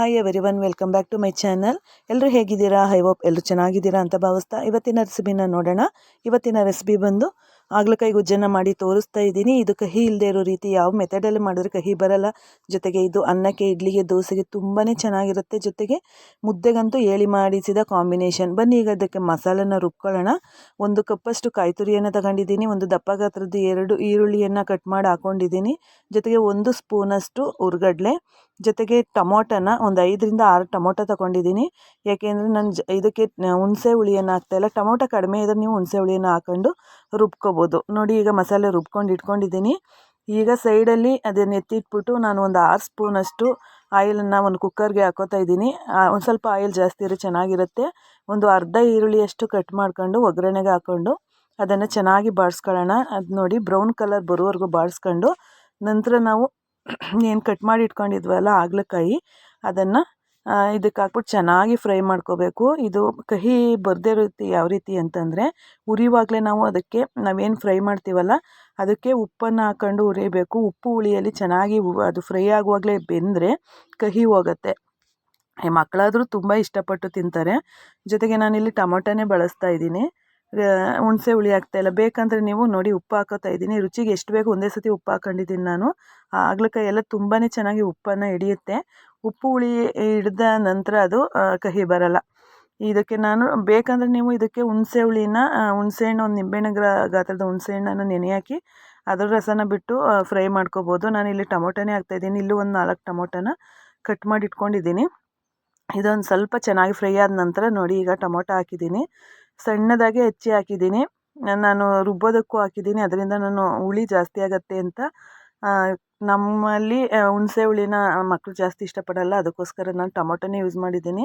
Hi everyone welcome back to my channel ಎಲ್ಲರೂ ಹೇಗಿದ್ದೀರಾ? High hope ಎಲ್ಲರೂ ಚೆನ್ನಾಗಿದ್ದೀರಾ ಅಂತ ಭಾವಿಸ್ತಾ ಇವತ್ತಿನ ರೆಸಿಪಿನ ನೋಡೋಣ. ಇವತ್ತಿನ ರೆಸಿಪಿ ಬಂದು ಆಗ್ಲಕಾಯಿ ಗುಜ್ಜನ್ನು ಮಾಡಿ ತೋರಿಸ್ತಾ ಇದ್ದೀನಿ. ಇದು ಕಹಿ ಇಲ್ಲದೆ ಇರೋ ರೀತಿ ಯಾವ ಮೆಥಡಲ್ಲಿ ಮಾಡಿದ್ರೆ ಕಹಿ ಬರಲ್ಲ. ಜೊತೆಗೆ ಇದು ಅನ್ನಕ್ಕೆ, ಇಡ್ಲಿಗೆ, ದೋಸೆಗೆ ತುಂಬಾ ಚೆನ್ನಾಗಿರುತ್ತೆ. ಜೊತೆಗೆ ಮುದ್ದೆಗಂತೂ ಏಳಿ ಮಾಡಿಸಿದ ಕಾಂಬಿನೇಷನ್ ಬನ್ನಿ ಈಗ ಅದಕ್ಕೆ ಮಸಾಲನ್ನು ರುಬ್ಕೊಳ್ಳೋಣ. ಒಂದು ಕಪ್ಪಷ್ಟು ಕಾಯಿ ತುರಿಯನ್ನು ತಗೊಂಡಿದ್ದೀನಿ. ಒಂದು ದಪ್ಪ ಗಾತ್ರದ ಎರಡು ಈರುಳ್ಳಿಯನ್ನು ಕಟ್ ಮಾಡಿ ಹಾಕೊಂಡಿದ್ದೀನಿ. ಜೊತೆಗೆ ಒಂದು ಸ್ಪೂನಷ್ಟು ಉರ್ಗಡ್ಲೆ ಜೊತೆಗೆ ಟೊಮೊಟೊನ ಒಂದು ಐದರಿಂದ ಆರು ಟೊಮೊಟೊ ತೊಗೊಂಡಿದ್ದೀನಿ. ಯಾಕೆಂದರೆ ನಾನು ಜ, ಇದಕ್ಕೆ ಹುಣಸೆ ಹುಳಿಯನ್ನು ಹಾಕ್ತಾಯಿಲ್ಲ ಟೊಮೊಟೊ ಕಡಿಮೆ ಇದ್ದರೆ ನೀವು ಹುಣಸೆ ಹುಳಿಯನ್ನು ಹಾಕ್ಕೊಂಡು ರುಬ್ಕೋಬೋದು. ನೋಡಿ ಈಗ ಮಸಾಲೆ ರುಬ್ಕೊಂಡು ಇಟ್ಕೊಂಡಿದ್ದೀನಿ. ಈಗ ಸೈಡಲ್ಲಿ ಅದನ್ನು ಎತ್ತಿಟ್ಬಿಟ್ಟು ನಾನು ಒಂದು ಆರು ಸ್ಪೂನಷ್ಟು ಆಯಿಲನ್ನು ಒಂದು ಕುಕ್ಕರ್ಗೆ ಹಾಕೋತಾ ಇದ್ದೀನಿ. ಒಂದು ಸ್ವಲ್ಪ ಆಯಿಲ್ ಜಾಸ್ತಿ ಇರೋ ಚೆನ್ನಾಗಿರುತ್ತೆ. ಒಂದು ಅರ್ಧ ಈರುಳ್ಳಿಯಷ್ಟು ಕಟ್ ಮಾಡ್ಕೊಂಡು ಒಗ್ಗರಣೆಗೆ ಹಾಕ್ಕೊಂಡು ಅದನ್ನು ಚೆನ್ನಾಗಿ ಬಾಡಿಸ್ಕೊಳ್ಳೋಣ ಅದು ನೋಡಿ ಬ್ರೌನ್ ಕಲರ್ ಬರೋವರೆಗೂ ಬಾಡಿಸ್ಕೊಂಡು ನಂತರ ನಾವು ಏನು ಕಟ್ ಮಾಡಿ ಇಟ್ಕೊಂಡಿದ್ವಲ್ಲ ಹಾಗಲಕಾಯಿ ಅದನ್ನು ಇದಕ್ಕೆ ಹಾಕ್ಬಿಟ್ಟು ಚೆನ್ನಾಗಿ ಫ್ರೈ ಮಾಡ್ಕೋಬೇಕು. ಇದು ಕಹಿ ಬರದೇ ರೀತಿ ಯಾವ ರೀತಿ ಅಂತಂದರೆ, ಉರಿವಾಗಲೇ ನಾವು ಅದಕ್ಕೆ ನಾವೇನು ಫ್ರೈ ಮಾಡ್ತೀವಲ್ಲ, ಅದಕ್ಕೆ ಉಪ್ಪನ್ನು ಹಾಕ್ಕೊಂಡು ಉರಿಬೇಕು. ಉಪ್ಪು ಹುಳಿಯಲ್ಲಿ ಚೆನ್ನಾಗಿ ಅದು ಫ್ರೈ ಆಗುವಾಗಲೇ ಬೆಂದರೆ ಕಹಿ ಹೋಗುತ್ತೆ. ಮಕ್ಕಳಾದರೂ ತುಂಬ ಇಷ್ಟಪಟ್ಟು ತಿಂತಾರೆ. ಜೊತೆಗೆ ನಾನಿಲ್ಲಿ ಟೊಮೊಟೊನೇ ಬಳಸ್ತಾ ಇದ್ದೀನಿ. ಹುಣಸೆ ಹುಳಿ ಹಾಕ್ತಾಯಿಲ್ಲ ಬೇಕಂದರೆ ನೀವು ನೋಡಿ ಉಪ್ಪು ಹಾಕೋತಾ ಇದ್ದೀನಿ. ರುಚಿಗೆ ಎಷ್ಟು ಬೇಕು ಒಂದೇ ಸತಿ ಉಪ್ಪು ಹಾಕೊಂಡಿದ್ದೀನಿ ನಾನು. ಹಾಗಲಕಾಯಿ ಎಲ್ಲ ತುಂಬಾ ಚೆನ್ನಾಗಿ ಉಪ್ಪನ್ನು ಹಿಡಿಯುತ್ತೆ. ಉಪ್ಪು ಹುಳಿ ಹಿಡ್ದ ನಂತರ ಅದು ಕಹಿ ಬರಲ್ಲ. ಇದಕ್ಕೆ ನಾನು, ಬೇಕಂದರೆ ನೀವು ಇದಕ್ಕೆ ಹುಣಸೆ ಹುಳಿನ ಹುಣಸೆಹಣ್ಣು ಒಂದು ನಿಂಬೆಹಣ್ಣು ಗಾತ್ರದ ಹುಣಸೆಹಣ್ಣನ್ನು ನೆನೆ ಹಾಕಿ, ಅದರ ರಸನ ಬಿಟ್ಟು ಫ್ರೈ ಮಾಡ್ಕೋಬೋದು. ನಾನು ಇಲ್ಲಿ ಟೊಮೊಟೊನೇ ಹಾಕ್ತಾಯಿದ್ದೀನಿ ಇಲ್ಲೂ ಒಂದು ನಾಲ್ಕು ಟೊಮೊಟೊನ ಕಟ್ ಮಾಡಿ ಇಟ್ಕೊಂಡಿದ್ದೀನಿ ಇದೊಂದು ಸ್ವಲ್ಪ ಚೆನ್ನಾಗಿ ಫ್ರೈ ಆದ ನಂತರ ನೋಡಿ ಈಗ ಟೊಮೊಟೊ ಹಾಕಿದ್ದೀನಿ. ಸಣ್ಣದಾಗಿ ಹೆಚ್ಚಿ ಹಾಕಿದ್ದೀನಿ. ನಾನು ರುಬ್ಬೋದಕ್ಕೂ ಹಾಕಿದ್ದೀನಿ. ಅದರಿಂದ ನಾನು ಹುಳಿ ಜಾಸ್ತಿ ಆಗುತ್ತೆ ಅಂತ ನಮ್ಮಲ್ಲಿ ಹುಣಸೆ ಹುಳಿನ ಮಕ್ಕಳು ಜಾಸ್ತಿ ಇಷ್ಟಪಡಲ್ಲ. ಅದಕ್ಕೋಸ್ಕರ ನಾನು ಟೊಮೊಟೊನೇ ಯೂಸ್ ಮಾಡಿದ್ದೀನಿ.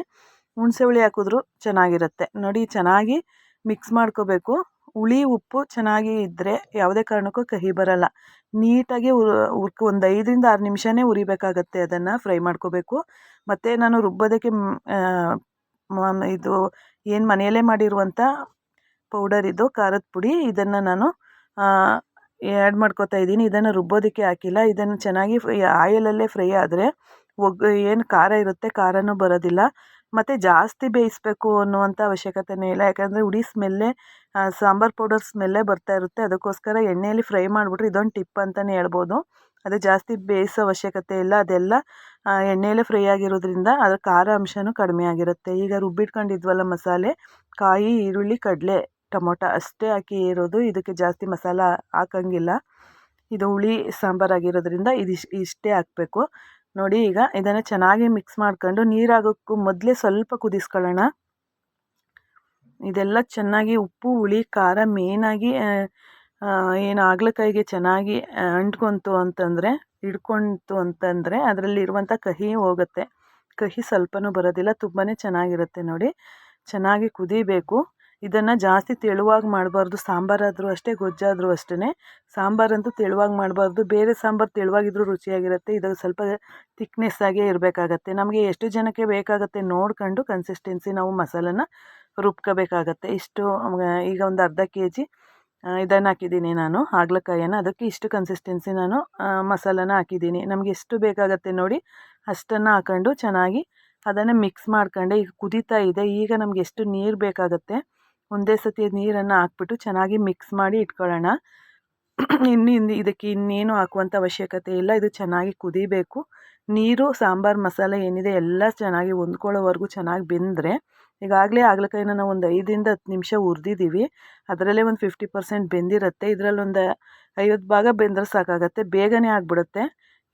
ಹುಣಸೆ ಹುಳಿ ಹಾಕಿದ್ರು ಚೆನ್ನಾಗಿರುತ್ತೆ. ನೋಡಿ, ಚೆನ್ನಾಗಿ ಮಿಕ್ಸ್ ಮಾಡ್ಕೋಬೇಕು. ಹುಳಿ, ಉಪ್ಪು ಚೆನ್ನಾಗಿ ಇದ್ದರೆ ಯಾವುದೇ ಕಾರಣಕ್ಕೂ ಕಹಿ ಬರಲ್ಲ. ನೀಟಾಗಿ ಉರ್ಕ್, ಒಂದು ಐದರಿಂದ ಆರು ನಿಮಿಷನೇ ಉರಿಬೇಕಾಗತ್ತೆ ಅದನ್ನು ಫ್ರೈ ಮಾಡ್ಕೋಬೇಕು. ಮತ್ತು ನಾನು ರುಬ್ಬೋದಕ್ಕೆ ಇದು ಏನು ಮನೆಯಲ್ಲೇ ಮಾಡಿರುವಂಥ ಪೌಡರ್ ಇದು, ಖಾರದ ಪುಡಿ. ಇದನ್ನು ನಾನು ಆ್ಯಡ್ ಮಾಡ್ಕೋತಾ ಇದ್ದೀನಿ. ಇದನ್ನು ರುಬ್ಬೋದಕ್ಕೆ ಹಾಕಿಲ್ಲ. ಇದನ್ನು ಚೆನ್ನಾಗಿ ಆಯಿಲಲ್ಲೇ ಫ್ರೈ ಆದರೆ ಒಗ್, ಏನು ಖಾರ ಇರುತ್ತೆ, ಖಾರನೂ ಬರೋದಿಲ್ಲ. ಮತ್ತು ಜಾಸ್ತಿ ಬೇಯಿಸಬೇಕು ಅನ್ನುವಂಥ ಅವಶ್ಯಕತೆಯೇ ಇಲ್ಲ. ಯಾಕಂದರೆ ಹುಳಿ ಸ್ಮೆಲ್ಲೇ ಸಾಂಬಾರು ಪೌಡರ್ ಸ್ಮೆಲ್ಲೇ ಬರ್ತಾ ಇರುತ್ತೆ. ಅದಕ್ಕೋಸ್ಕರ ಎಣ್ಣೆಯಲ್ಲಿ ಫ್ರೈ ಮಾಡಿಬಿಟ್ರೆ ಇದೊಂದು ಟಿಪ್ ಅಂತಲೇ ಹೇಳ್ಬೋದು. ಅದು ಜಾಸ್ತಿ ಬೇಯಿಸೋ ಅವಶ್ಯಕತೆ ಇಲ್ಲ, ಅದೆಲ್ಲ ಎಣ್ಣೆಯಲ್ಲೇ ಫ್ರೈ ಆಗಿರೋದ್ರಿಂದ ಅದರ ಖಾರ ಅಂಶವೂ ಕಡಿಮೆ ಆಗಿರುತ್ತೆ. ಈಗ ರುಬ್ಬಿಟ್ಕೊಂಡಿದ್ವಲ್ಲ ಮಸಾಲೆ, ಕಾಯಿ, ಈರುಳ್ಳಿ, ಕಡಲೆ, ಟೊಮೊಟೊ ಅಷ್ಟೇ ಹಾಕಿ ಇರೋದು ಇದಕ್ಕೆ ಜಾಸ್ತಿ ಮಸಾಲ ಹಾಕಂಗಿಲ್ಲ. ಇದು ಹುಳಿ ಸಾಂಬಾರಾಗಿರೋದ್ರಿಂದ ಇದಿಷ್ಟು ಇಷ್ಟೇ ಹಾಕಬೇಕು. ನೋಡಿ ಈಗ ಇದನ್ನು ಚೆನ್ನಾಗಿ ಮಿಕ್ಸ್ ಮಾಡ್ಕೊಂಡು ನೀರಾಗೋಕ್ಕೂ ಮೊದಲೇ ಸ್ವಲ್ಪ ಕುದಿಸ್ಕೊಳ್ಳೋಣ. ಇದೆಲ್ಲ ಚೆನ್ನಾಗಿ ಉಪ್ಪು, ಹುಳಿ, ಖಾರ ಮೇನಾಗಿ ಏನು ಹಾಗಲಕಾಯಿಗೆ ಚೆನ್ನಾಗಿ ಅಂಟ್ಕೊತು ಅಂತಂದರೆ, ಹಿಡ್ಕೊಂತು ಅಂತಂದರೆ ಅದರಲ್ಲಿರುವಂಥ ಕಹಿ ಹೋಗುತ್ತೆ. ಕಹಿ ಸ್ವಲ್ಪನೂ ಬರೋದಿಲ್ಲ ತುಂಬಾ ಚೆನ್ನಾಗಿರುತ್ತೆ ನೋಡಿ. ಚೆನ್ನಾಗಿ ಕುದಿಬೇಕು. ಇದನ್ನು ಜಾಸ್ತಿ ತೆಳುವಾಗಿ ಮಾಡಬಾರ್ದು. ಸಾಂಬಾರಾದರೂ ಅಷ್ಟೇ, ಗೊಜ್ಜಾದರೂ ಅಷ್ಟೇ ಸಾಂಬಾರಂತೂ ತೆಳುವಾಗಿ ಮಾಡಬಾರ್ದು. ಬೇರೆ ಸಾಂಬಾರು ತೆಳುವಾಗಿದ್ರೂ ರುಚಿಯಾಗಿರುತ್ತೆ. ಇದು ಸ್ವಲ್ಪ ತಿಕ್ನೆಸ್ ಆಗೇ ಇರಬೇಕಾಗತ್ತೆ. ನಮಗೆ ಎಷ್ಟು ಜನಕ್ಕೆ ಬೇಕಾಗುತ್ತೆ ನೋಡ್ಕೊಂಡು ಕನ್ಸಿಸ್ಟೆನ್ಸಿ ನಾವು ಮಸಾಲನ ರುಬ್ಕೋಬೇಕಾಗತ್ತೆ. ಇಷ್ಟು ಈಗ ಒಂದು ಅರ್ಧ ಕೆ ಜಿ ಇದನ್ನು ಹಾಕಿದ್ದೀನಿ ನಾನು. ಹಾಗಲಕಾಯನ್ನು ಅದಕ್ಕೆ ಇಷ್ಟು ಕನ್ಸಿಸ್ಟೆನ್ಸಿ ನಾನು ಮಸಾಲನ ಹಾಕಿದ್ದೀನಿ. ನಮಗೆ ಎಷ್ಟು ಬೇಕಾಗತ್ತೆ ನೋಡಿ, ಅಷ್ಟನ್ನು ಹಾಕೊಂಡು ಚೆನ್ನಾಗಿ ಅದನ್ನು ಮಿಕ್ಸ್ ಮಾಡ್ಕೊಂಡೆ. ಈಗ ಕುದೀತಾ ಇದೆ, ಈಗ ನಮಗೆ ಎಷ್ಟು ನೀರು ಬೇಕಾಗುತ್ತೆ, ಒಂದೇ ಸತಿ ನೀರನ್ನು ಹಾಕ್ಬಿಟ್ಟು ಚೆನ್ನಾಗಿ ಮಿಕ್ಸ್ ಮಾಡಿ ಇಟ್ಕೊಳ್ಳೋಣ. ಇನ್ನು ಇದಕ್ಕೆ ಇನ್ನೇನು ಹಾಕುವಂಥ ಅವಶ್ಯಕತೆ ಇಲ್ಲ. ಇದು ಚೆನ್ನಾಗಿ ಕುದಿಬೇಕು. ನೀರು, ಸಾಂಬಾರು, ಮಸಾಲೆ ಏನಿದೆ, ಎಲ್ಲ ಚೆನ್ನಾಗಿ ಹೊಂದ್ಕೊಳ್ಳೋವರೆಗೂ ಚೆನ್ನಾಗಿ ಬೆಂದರೆ ಈಗಾಗಲೇ ಹಾಗಲಕಾಯಿನ ನಾವು ಒಂದು ಐದರಿಂದ ಹತ್ತು ನಿಮಿಷ ಹುರಿದಿದ್ದೀವಿ. ಅದರಲ್ಲೇ ಒಂದು ಫಿಫ್ಟಿ ಪರ್ಸೆಂಟ್ ಬೆಂದಿರುತ್ತೆ. ಇದರಲ್ಲೊಂದು ಐವತ್ತು ಭಾಗ ಬೆಂದರೆ ಸಾಕಾಗತ್ತೆ. ಬೇಗನೆ ಆಗಿಬಿಡುತ್ತೆ.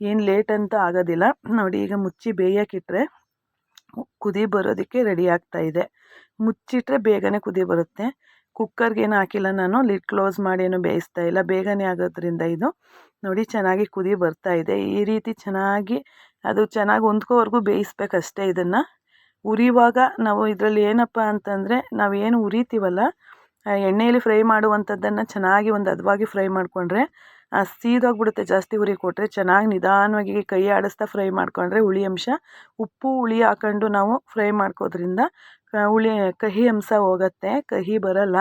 ಏನು ಲೇಟ್ ಅಂತ ಆಗೋದಿಲ್ಲ. ನೋಡಿ, ಈಗ ಮುಚ್ಚಿ ಬೇಯೋಕ್ಕಿಟ್ರೆ ಕುದಿ ಬರೋದಕ್ಕೆ ರೆಡಿ ಆಗ್ತಾ ಇದೆ. ಮುಚ್ಚಿಟ್ರೆ ಬೇಗನೆ ಕುದಿ ಬರುತ್ತೆ. ಕುಕ್ಕರ್ಗೇನು ಹಾಕಿಲ್ಲ ನಾನು. ಲಿಡ್ ಕ್ಲೋಸ್ ಮಾಡಿ ಏನು ಬೇಯಿಸ್ತಾ ಇಲ್ಲ. ಬೇಗನೆ ಆಗೋದ್ರಿಂದ ಇದು. ನೋಡಿ, ಚೆನ್ನಾಗಿ ಕುದಿ ಬರ್ತಾ ಇದೆ. ಈ ರೀತಿ ಚೆನ್ನಾಗಿ, ಅದು ಚೆನ್ನಾಗಿ ಹೊಂದ್ಕೋವರೆಗೂ ಬೇಯಿಸ್ಬೇಕಷ್ಟೇ ಇದನ್ನು. ಉರಿಯುವಾಗ ನಾವು ಇದರಲ್ಲಿ ಏನಪ್ಪ ಅಂತಂದರೆ ನಾವೇನು ಉರಿತೀವಲ್ಲ ಎಣ್ಣೆಯಲ್ಲಿ ಫ್ರೈ ಮಾಡುವಂಥದ್ದನ್ನು ಚೆನ್ನಾಗಿ ಒಂದು ಹದವಾಗಿ ಫ್ರೈ ಮಾಡಿಕೊಂಡ್ರೆ ಸೀದೋಗ್ಬಿಡುತ್ತೆ ಜಾಸ್ತಿ ಉರಿ ಕೊಟ್ಟರೆ ಚೆನ್ನಾಗಿ ನಿಧಾನವಾಗಿ ಕೈ ಆಡಿಸ್ತಾ ಫ್ರೈ ಮಾಡಿಕೊಂಡ್ರೆ ಹುಳಿ ಅಂಶ, ಉಪ್ಪು, ಹುಳಿ ಹಾಕೊಂಡು ನಾವು ಫ್ರೈ ಮಾಡ್ಕೋದ್ರಿಂದ ಹುಳಿ, ಕಹಿ ಅಂಶ ಹೋಗುತ್ತೆ, ಕಹಿ ಬರಲ್ಲ.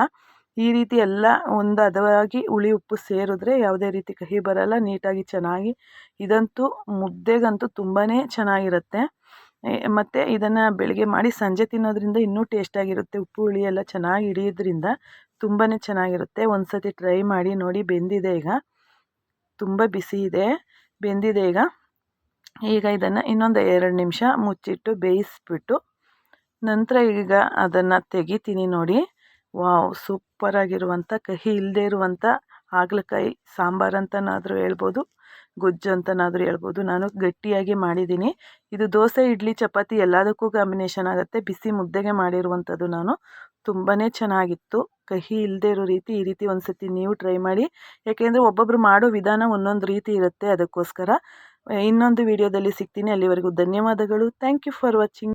ಈ ರೀತಿ ಎಲ್ಲ ಒಂದು ಹದವಾಗಿ ಹುಳಿ, ಉಪ್ಪು ಸೇರಿದ್ರೆ ಯಾವುದೇ ರೀತಿ ಕಹಿ ಬರಲ್ಲ, ನೀಟಾಗಿ ಚೆನ್ನಾಗಿ, ಇದಂತೂ ಮುದ್ದೆಗಂತೂ ತುಂಬಾ ಚೆನ್ನಾಗಿರುತ್ತೆ. ಮತ್ತು ಇದನ್ನು ಬೆಳಗ್ಗೆ ಮಾಡಿ ಸಂಜೆ ತಿನ್ನೋದ್ರಿಂದ ಇನ್ನೂ ಟೇಸ್ಟಾಗಿರುತ್ತೆ ಉಪ್ಪು, ಹುಳಿ ಎಲ್ಲ ಚೆನ್ನಾಗಿ ಹಿಡಿಯೋದ್ರಿಂದ ತುಂಬಾ ಚೆನ್ನಾಗಿರುತ್ತೆ. ಒಂದು ಸತಿ ಟ್ರೈ ಮಾಡಿ ನೋಡಿ ಬೆಂದಿದೆ ಈಗ. ತುಂಬ ಬಿಸಿ ಇದೆ. ಬೆಂದಿದೆ ಈಗ. ಈಗ ಇದನ್ನು ಇನ್ನೊಂದು ಎರಡು ನಿಮಿಷ ಮುಚ್ಚಿಟ್ಟು ಬೇಯಿಸ್ಬಿಟ್ಟು ನಂತರ ಈಗ ಅದನ್ನು ತೆಗಿತೀನಿ ನೋಡಿ. ವಾವ್ ಸೂಪರಾಗಿರುವಂಥ ಕಹಿ ಇಲ್ಲದೇ ಇರುವಂಥ ಹಾಗಲಕಾಯಿ, ಸಾಂಬಾರು ಅಂತನಾದರೂ ಹೇಳ್ಬೋದು, ಗೊಜ್ಜು ಅಂತನಾದರೂ ಹೇಳ್ಬೋದು. ನಾನು ಗಟ್ಟಿಯಾಗಿ ಮಾಡಿದ್ದೀನಿ. ಇದು ದೋಸೆ, ಇಡ್ಲಿ, ಚಪಾತಿ ಎಲ್ಲದಕ್ಕೂ ಕಾಂಬಿನೇಷನ್ ಆಗುತ್ತೆ. ಬಿಸಿ ಮುದ್ದೆಗೆ ಮಾಡಿರುವಂಥದ್ದು ನಾನು. ತುಂಬಾ ಚೆನ್ನಾಗಿತ್ತು. ಕಹಿ ಇಲ್ಲದೆ ಇರೋ ರೀತಿ ಈ ರೀತಿ ಒಂದು ಸತಿ ನೀವು ಟ್ರೈ ಮಾಡಿ. ಯಾಕೆಂದರೆ ಒಬ್ಬೊಬ್ಬರು ಮಾಡೋ ವಿಧಾನ ಒಂದೊಂದು ರೀತಿ ಇರುತ್ತೆ ಅದಕ್ಕೋಸ್ಕರ. ಇನ್ನೊಂದು ವಿಡಿಯೋದಲ್ಲಿ ಸಿಗ್ತೀನಿ. ಅಲ್ಲಿವರೆಗೂ ಧನ್ಯವಾದಗಳು. Thank you for watching